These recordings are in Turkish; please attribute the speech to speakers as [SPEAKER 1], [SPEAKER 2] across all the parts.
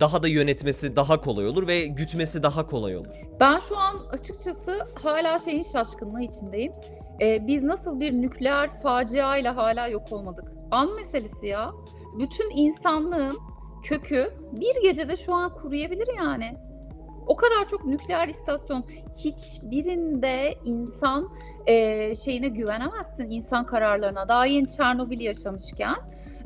[SPEAKER 1] daha da yönetmesi daha kolay olur ve gütmesi daha kolay olur.
[SPEAKER 2] Ben şu an açıkçası hala şeyin şaşkınlığı içindeyim. Ee, biz nasıl bir nükleer facia ile hala yok olmadık? An meselesi ya. Bütün insanlığın kökü bir gecede şu an kuruyabilir yani. O kadar çok nükleer istasyon hiçbirinde insan e, şeyine güvenemezsin insan kararlarına. Daha yeni Çernobil yaşamışken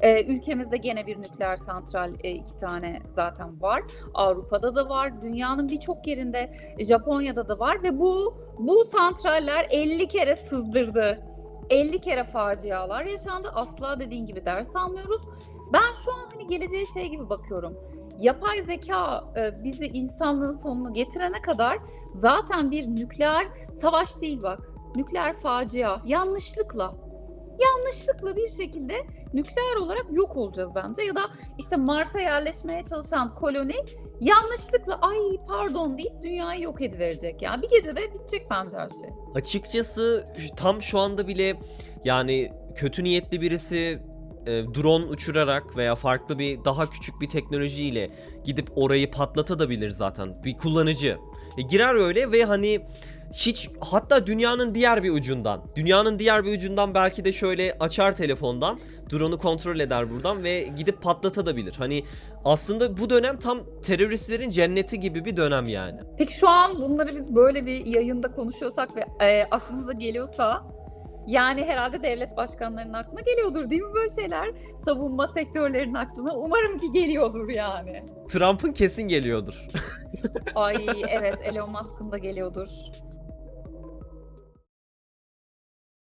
[SPEAKER 2] e, ülkemizde gene bir nükleer santral e, iki tane zaten var. Avrupa'da da var. Dünyanın birçok yerinde Japonya'da da var ve bu bu santraller 50 kere sızdırdı. 50 kere facialar yaşandı. Asla dediğin gibi ders almıyoruz. Ben şu an hani geleceğe şey gibi bakıyorum. Yapay zeka e, bizi insanlığın sonunu getirene kadar zaten bir nükleer savaş değil bak. Nükleer facia yanlışlıkla yanlışlıkla bir şekilde nükleer olarak yok olacağız bence ya da işte Mars'a yerleşmeye çalışan koloni yanlışlıkla ay pardon deyip dünyayı yok ediverecek. Yani bir gecede bitecek bence her şey.
[SPEAKER 1] Açıkçası tam şu anda bile yani kötü niyetli birisi e, drone uçurarak veya farklı bir daha küçük bir teknolojiyle gidip orayı patlatabilir zaten bir kullanıcı. E, girer öyle ve hani hiç hatta dünyanın diğer bir ucundan dünyanın diğer bir ucundan belki de şöyle açar telefondan drone'u kontrol eder buradan ve gidip patlatabilir. Hani aslında bu dönem tam teröristlerin cenneti gibi bir dönem yani.
[SPEAKER 2] Peki şu an bunları biz böyle bir yayında konuşuyorsak ve e, aklımıza geliyorsa yani herhalde devlet başkanlarının aklına geliyordur değil mi böyle şeyler? Savunma sektörlerinin aklına umarım ki geliyordur yani.
[SPEAKER 1] Trump'ın kesin geliyordur.
[SPEAKER 2] Ay evet Elon Musk'ın da geliyordur.